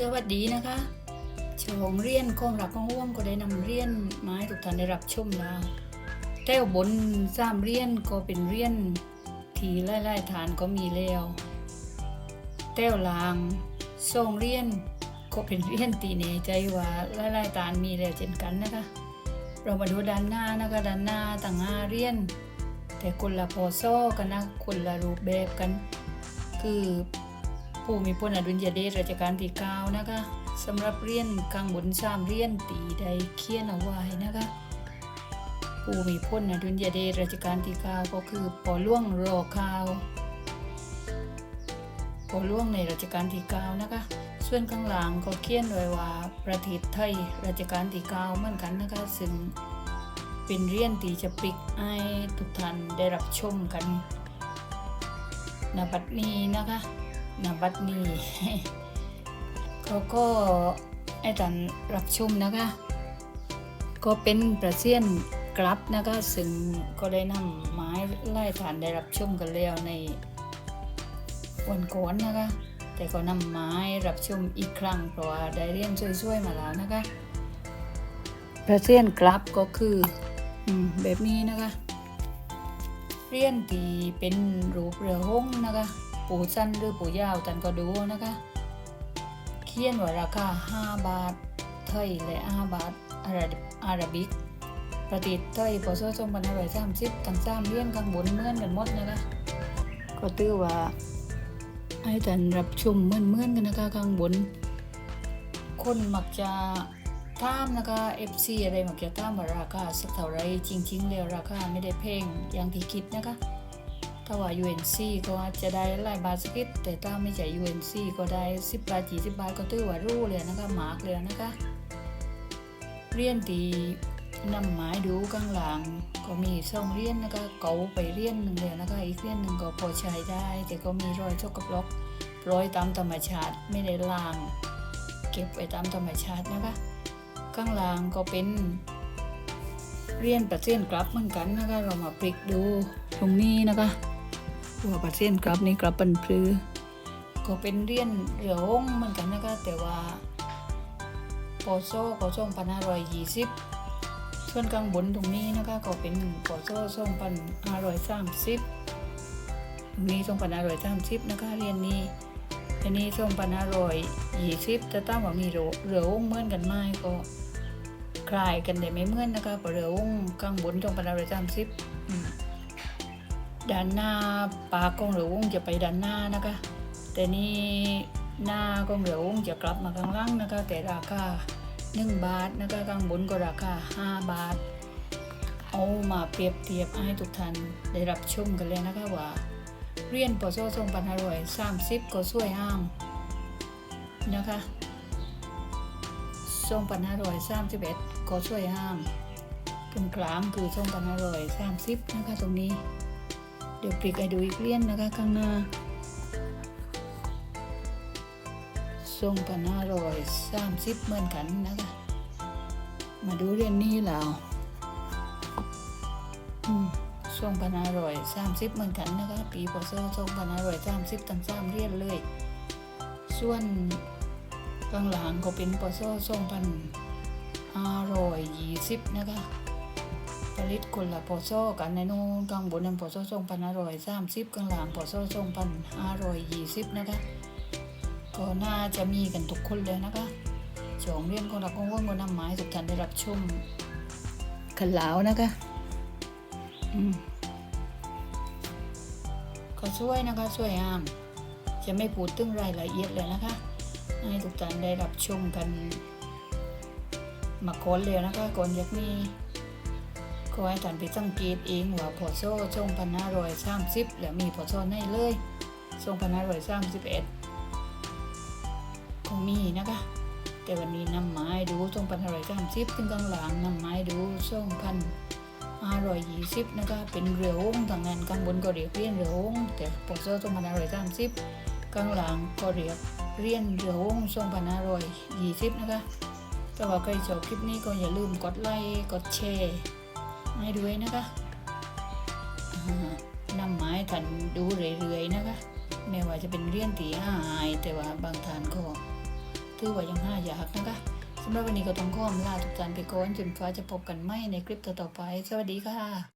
สวัสดีนะคะชมเรียนของรักของร่วมก็ได้นำเรียนมาให้ทุกท่านได้รับชมแล้วแต้วบนสามเรียนก็เป็นเรียนทีไล่ๆฐานก็มีแล้วแต้วลางส่งเรียนก็เป็นเรียนตีเนใจว่าไล่ๆฐานมีแล้วเช่นกันนะคะ เรามาดูด้านหน้านะคะด้านหน้าต่างห้าเรียน แต่คนละพอโซ่กันนะคนละรูปแบบกัน คือ ผู้มีพลอดุลยเดชรัชกาลที่เก้านะคะสำหรับเรียนกลางบนสามเรียนตีใดเขียนเอาไว้นะคะผู้มีพลอดุลยเดชรัชกาลที่เก้าก็คือปอล่วงรอข่าวปอล่วงในรัชกาลที่เก้านะคะส่วนข้างหลังก็เขียนไว้ว่าประเทศไทยรัชกาลที่เก้าเหมือนกันนะคะซึ่งเป็นเรียนตีจะปิกให้ทุกท่านได้รับชมกันณบัดนี้นะคะ ณบัดนี้เขาก็ให้ท่านรับชมนะคะ ก็เป็นประเซียนกลับนะคะ ซึ่งก็ได้นำไม้ไล่ฐานได้รับชมกันแล้วในวันก่อนนะคะ แต่ก็นำไม้รับชมอีกครั้งเพราะว่าได้เรียนช่วยๆมาแล้วนะคะประเซียนกลับก็คืออืแบบนี้นะคะเรียนตีเป็นรูปเรือห้องนะคะ ปูสั้นหรือปูยาวตันก็ดูนะคะ เขียนว่าราคา 5 บาท ไทยและ5บาทอาราอาราบิกประเทศไทยพศ2530ทั้งสามเรียนข้างบนเมื่อนกันหมดนะคะ ก็ตื้อว่าให้ท่านรับชมเมื่อนเมื่อนกันนะคะข้างบน คนมักจะถามนะคะ FC อะไรมักจะถามว่าราคาสักเท่าไรจริง ๆ แล้วราคาไม่ได้แพงอย่างที่คิดนะคะ ถ้าว่า UNC ก็จจะได้หลายบาสกิดแต่ถ้าไม่ใช่ UNC ก็ได้ 10บาท20บาทก็ถือว่ารู้เลยนะคะหมากเลยนะคะเรียนตีนำไม้ดูข้างหลังก็มีซ่องเรียนนะคะเก่าไปเรียนหนึ่งเลยนะคะ อีกเรียนหนึ่งก็พอใช้ได้ แต่ก็มีรอยชกกับล็อกรอยตามธรรมชาติไม่ได้ล้าง เก็บไว้ตามธรรมชาตินะคะ ข้างหลังก็เป็นเรียนประเซียนกลับเหมือนกันนะคะ เรามาพลิกดูตรงนี้นะคะัวประเซียนกลับนี่กลับเป็นพลือก็เป็นเรียนเรือห้องเหมือนกันนะคะแต่ว่าปอโซ่ก็ส่งพันห้าร้อยยี่สิบส่วนกลางบนตรงนี้นะคะก็เป็นปอโซ่ส่งพันห้าร้อยสามสิบตรงนี้ส่งพันห้าร้อยสามสิบนะคะเรียนนี้อันนี้ส่งพันห้าร้อยยี่สิบแต่ตั้งว่ามีเรือเรือห้องเหมือนกันไหมก็คลายกันแต่ไม่เหมือนนะคะเพราะเรือวงข้างบนตรงปนาร้อยสามสิบ ด้านหน้าปากของเรือวงจะไปด้านหน้านะคะ แต่นี่หน้าของเรือวงจะกลับมาข้างล่างนะคะ แต่ราคาหนึ่งบาทนะคะข้างบนก็ราคาห้าบาท เอามาเปรียบเทียบให้ทุกท่านได้รับชมกันเลยนะคะว่าเรียนปศสองพันหาร้อยสามสิบก็สวยงามนะคะส่งพันหาร้อยสามสิบเอ็ดก็ช่วยห้ามตรงกลางคือส่งพันหาร้อยสามสิบนะคะตรงนี้ เดี๋ยวปลิกให้ดูอีกเลี่ยนนะคะข้างหน้าส่งพันห้าร้อยสามสิบเหมือนกันนะคะ มาดูเรียนนี้แล้วอืมส่งพันห้าร้อยสามสิบเหมือนกันนะคะ ปีพศส่งพันห้าร้อยสามสิบทั้งสามเรียนเลย ส่วนข้างหลังก็เป็นปอซ่อส่งพันอร่อยยี่สิบนะคะ ผลิตคนละปอซ่อกันในนู้นกลางบนนั้นปอซ่อส่งพันอร่อยสามสิบกลางหลังปอซ่อส่งพันอร่อยยี่สิบนะคะก็น่าจะมีกันทุกคนเลยนะคะสองเรียนของเราก็ว่างนนำไม้ทุกท่านได้รับชมกันแล้วนะคะอืมก็ช่วยนะคะช่วยอาม จะไม่พูดถึงรายละเอียดเลยนะคะ ให้ทุกท่านได้รับชมกันมาก่อนเลยนะคะก่อนจากนี้ ก็ให้ท่านไปสังเกตเองว่าพอโซ่ช่องพันห้าร้อยสามสิบแล้วมีพอโซ่ในเลยช่องพันห้าร้อยสามสิบเอ็ดก็มีนะคะ แต่วันนี้นำไม้ดูช่องพันห้าร้อยสามสิบถึงกลางหลังนำไม้ดูช่องพันห้าร้อยยี่สิบนะคะเป็นเรือหงทางนั้นข้างบนก็เรียกเรียนเรือหงแต่พอโซ่ช่องพันห้าร้อยสามสิบกลางหลังก็เรียกเรียนเรือวงช่องพันห้าร้อยยี่สิบนะคะถ้าว่าใครชอบคลิปนี้ก็อย่าลืมกดไลค์กดแชร์ ให้ด้วยนะคะอ่านำไม้ทันดูเรื่อยๆนะคะไม่ว่าจะเป็นเรื่องตีหาย แต่ว่าบางท่านก็ถือว่ายังห้ายากนะคะสำหรับวันนี้ก็ต้องขออำลาทุกท่านไปก่อนจนฟ้าจะพบกันใหม่ในคลิปต่อๆไป สวัสดีค่ะ